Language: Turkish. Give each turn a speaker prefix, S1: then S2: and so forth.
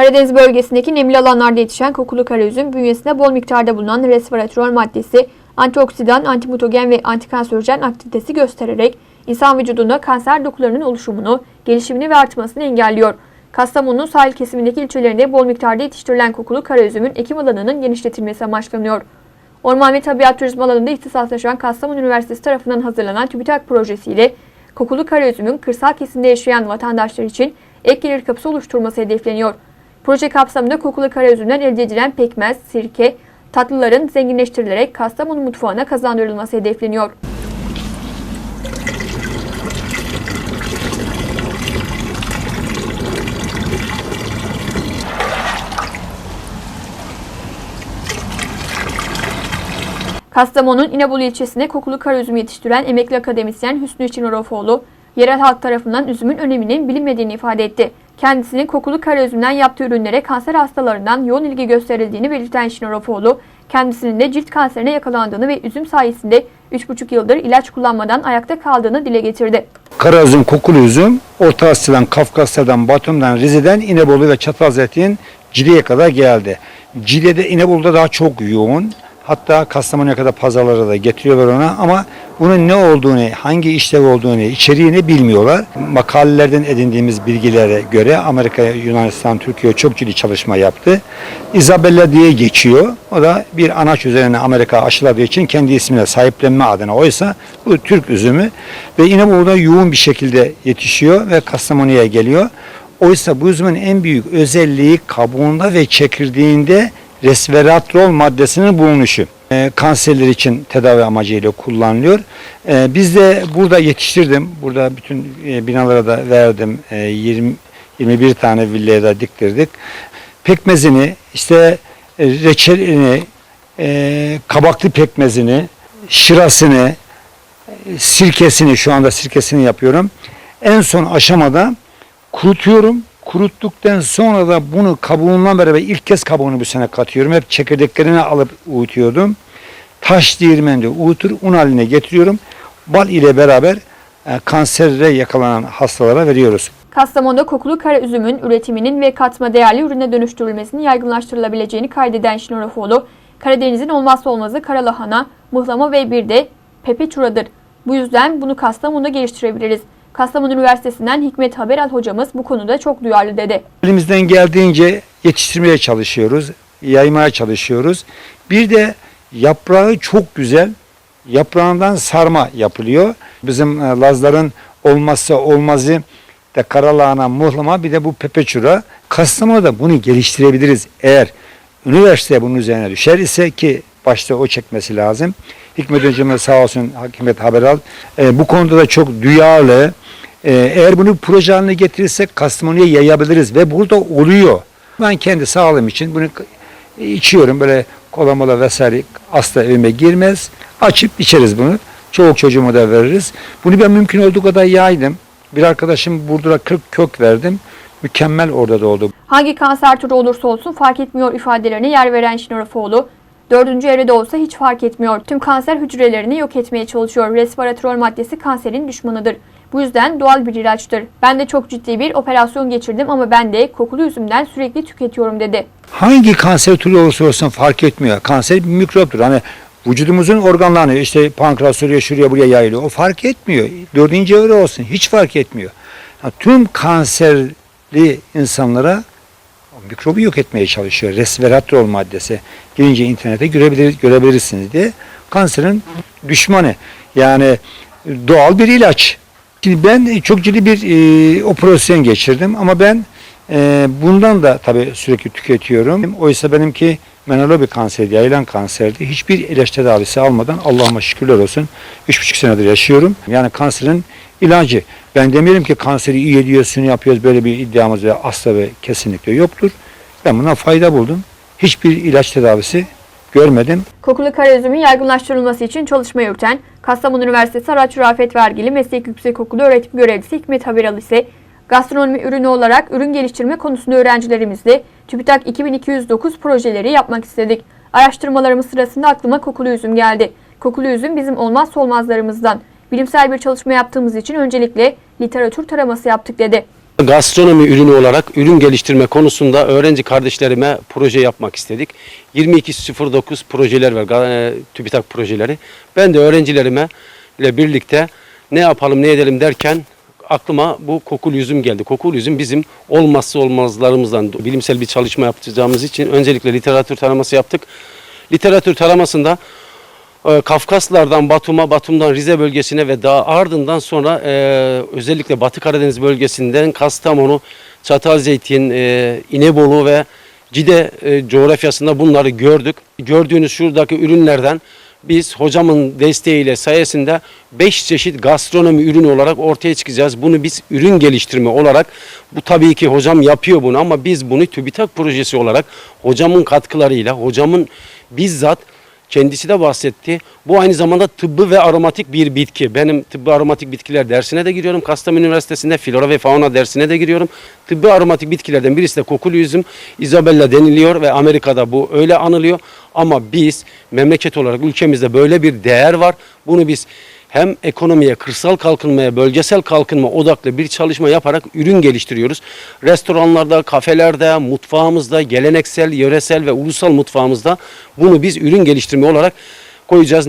S1: Karadeniz bölgesindeki nemli alanlarda yetişen kokulu karaüzüm bünyesinde bol miktarda bulunan resveratrol maddesi, antioksidan, antimutogen ve antikanserojen aktivitesi göstererek insan vücudunda kanser dokularının oluşumunu, gelişimini ve artmasını engelliyor. Kastamonu'nun sahil kesimindeki ilçelerinde bol miktarda yetiştirilen kokulu karaüzümün ekim alanının genişletilmesi amaçlanıyor. Orman ve Tabiat Turizmi alanında ihtisaslaşan Kastamonu Üniversitesi tarafından hazırlanan TÜBİTAK projesiyle kokulu karaüzümün kırsal kesimde yaşayan vatandaşlar için ek gelir kapısı oluşturması hedefleniyor. Proje kapsamında kokulu karaüzümden elde edilen pekmez, sirke, tatlıların zenginleştirilerek Kastamonu mutfağına kazandırılması hedefleniyor. Kastamonu'nun İnebolu ilçesinde kokulu karaüzüm yetiştiren emekli akademisyen Hüsnü Çinorofoğlu, yerel halk tarafından üzümün öneminin bilinmediğini ifade etti. Kendisinin kokulu karaüzümden yaptığı ürünlere kanser hastalarından yoğun ilgi gösterildiğini belirten Şinorofoğlu, kendisinin de cilt kanserine yakalandığını ve üzüm sayesinde 3,5 yıldır ilaç kullanmadan ayakta kaldığını dile getirdi.
S2: Kara kokulu üzüm Orta Asya'dan, Kafkasya'dan, Batum'dan, Rize'den İnebolu ve Çatalzeytin Cile'ye kadar geldi. Cile'de İnebolu'da daha çok yoğun. Hatta Kastamonu'ya kadar pazarlara da getiriyorlar ona ama bunun ne olduğunu, hangi işlev olduğunu, içeriğini bilmiyorlar. Makalelerden edindiğimiz bilgilere göre Amerika, Yunanistan, Türkiye çok ciddi çalışma yaptı. Isabella diye geçiyor. O da bir anaç üzerine Amerika aşıladığı için kendi ismine sahiplenme adına. Oysa bu Türk üzümü ve İnebolu'da yoğun bir şekilde yetişiyor ve Kastamonu'ya geliyor. Oysa bu üzümün en büyük özelliği kabuğunda ve çekirdeğinde resveratrol maddesinin bulunuşu. Ee, kanserler için tedavi amacıyla kullanılıyor. Ee, biz de burada yetiştirdim. Burada bütün e, binalara da verdim. Ee, 20 21 tane villaya da diktirdik. Pekmezini, işte e, reçelini, e, kabaklı pekmezini, şırasını, e, sirkesini şu anda sirkesini yapıyorum. En son aşamada kurutuyorum. Kuruttuktan sonra da bunu kabuğundan beraber ilk kez kabuğunu bu sene katıyorum. Hep çekirdeklerini alıp uyutuyordum. Taş değirmende uyutur, un haline getiriyorum. Bal ile beraber e, kansere yakalanan hastalara veriyoruz.
S1: Kastamonu'da kokulu kara üzümün üretiminin ve katma değerli ürüne dönüştürülmesinin yaygınlaştırılabileceğini kaydeden Şinorofoğlu, Karadeniz'in olmazsa olmazı karalahana, mıhlama ve bir de pepeçuradır. Bu yüzden bunu Kastamonu'da geliştirebiliriz. Kastamonu Üniversitesi'nden Hikmet Haberal hocamız bu konuda çok duyarlı dedi.
S2: Elimizden geldiğince yetiştirmeye çalışıyoruz, yaymaya çalışıyoruz. Bir de yaprağı çok güzel, yaprağından sarma yapılıyor. Bizim e, Lazların olmazsa olmazı da karalahana, muhlama bir de bu pepeçura. Kastamonu'da bunu geliştirebiliriz eğer üniversite bunun üzerine düşer ise ki başta o çekmesi lazım. Hikmet Hocam'a sağ olsun Hikmet Haberal e, bu konuda da çok duyarlı. E, eğer bunu proje haline getirirsek Kastamonu'ya yayabiliriz ve burada oluyor. Ben kendi sağlığım için bunu içiyorum böyle kola mola vesaire asla evime girmez. Açıp içeriz bunu. Çoğu çocuğuma da veririz. Bunu ben mümkün olduğu kadar yaydım. Bir arkadaşım Burdur'a 40 kök verdim. Mükemmel orada da oldu.
S1: Hangi kanser türü olursa olsun fark etmiyor ifadelerine yer veren Şinorofoğlu, dördüncü evrede olsa hiç fark etmiyor. Tüm kanser hücrelerini yok etmeye çalışıyor. Resveratrol maddesi kanserin düşmanıdır. Bu yüzden doğal bir ilaçtır. Ben de çok ciddi bir operasyon geçirdim ama ben de kokulu üzümden sürekli tüketiyorum dedi.
S2: Hangi kanser türü olursa olsun fark etmiyor. Kanser bir mikroptur. Hani vücudumuzun organlarını işte pankreas oraya şuraya buraya yayılıyor. O fark etmiyor. Dördüncü evre olsun hiç fark etmiyor. Yani tüm kanserli insanlara o mikrobu yok etmeye çalışıyor. Resveratrol maddesi. Girince internete görebilir, görebilirsiniz diye. Kanserin düşmanı. Yani doğal bir ilaç. Şimdi ben çok ciddi bir e, operasyon geçirdim ama ben e, bundan da tabii sürekli tüketiyorum. Oysa benimki menalo bir kanserdi, yayılan kanserdi. Hiçbir ilaç tedavisi almadan Allah'ıma şükürler olsun 3,5 senedir yaşıyorum. Yani kanserin ilacı. Ben demiyorum ki kanseri iyi ediyorsun, yapıyoruz böyle bir iddiamız ve asla ve kesinlikle yoktur. Ben buna fayda buldum. Hiçbir ilaç tedavisi görmedim.
S1: Kokulu kara üzümün yaygınlaştırılması için çalışma yürüten Kastamonu Üniversitesi Araç Rafet Vergili Meslek Yüksekokulu öğretim görevlisi Hikmet Haberal ise gastronomi ürünü olarak ürün geliştirme konusunda öğrencilerimizle TÜBİTAK 2209 projeleri yapmak istedik. Araştırmalarımız sırasında aklıma kokulu üzüm geldi. Kokulu üzüm bizim olmazsa olmazlarımızdan. Bilimsel bir çalışma yaptığımız için öncelikle literatür taraması yaptık dedi.
S3: Gastronomi ürünü olarak ürün geliştirme konusunda öğrenci kardeşlerime proje yapmak istedik. 2209 projeler var, e, TÜBİTAK projeleri. Ben de öğrencilerime ile birlikte ne yapalım ne edelim derken aklıma bu kokul yüzüm geldi. Kokul yüzüm bizim olmazsa olmazlarımızdan bilimsel bir çalışma yapacağımız için öncelikle literatür taraması yaptık. Literatür taramasında e, Kafkaslardan Batum'a, Batum'dan Rize bölgesine ve daha ardından sonra e, özellikle Batı Karadeniz bölgesinden Kastamonu, Çatalzeytin, e, İnebolu ve Cide e, coğrafyasında bunları gördük. Gördüğünüz şuradaki ürünlerden biz hocamın desteğiyle sayesinde 5 çeşit gastronomi ürünü olarak ortaya çıkacağız. Bunu biz ürün geliştirme olarak bu tabii ki hocam yapıyor bunu ama biz bunu TÜBİTAK projesi olarak hocamın katkılarıyla hocamın bizzat Kendisi de bahsetti. Bu aynı zamanda tıbbı ve aromatik bir bitki. Benim tıbbı aromatik bitkiler dersine de giriyorum. Kastamonu Üniversitesi'nde flora ve fauna dersine de giriyorum. Tıbbı aromatik bitkilerden birisi de kokulu üzüm, Isabella deniliyor ve Amerika'da bu öyle anılıyor. Ama biz memleket olarak ülkemizde böyle bir değer var. Bunu biz hem ekonomiye, kırsal kalkınmaya, bölgesel kalkınma odaklı bir çalışma yaparak ürün geliştiriyoruz. Restoranlarda, kafelerde, mutfağımızda, geleneksel, yöresel ve ulusal mutfağımızda bunu biz ürün geliştirme olarak koyacağız.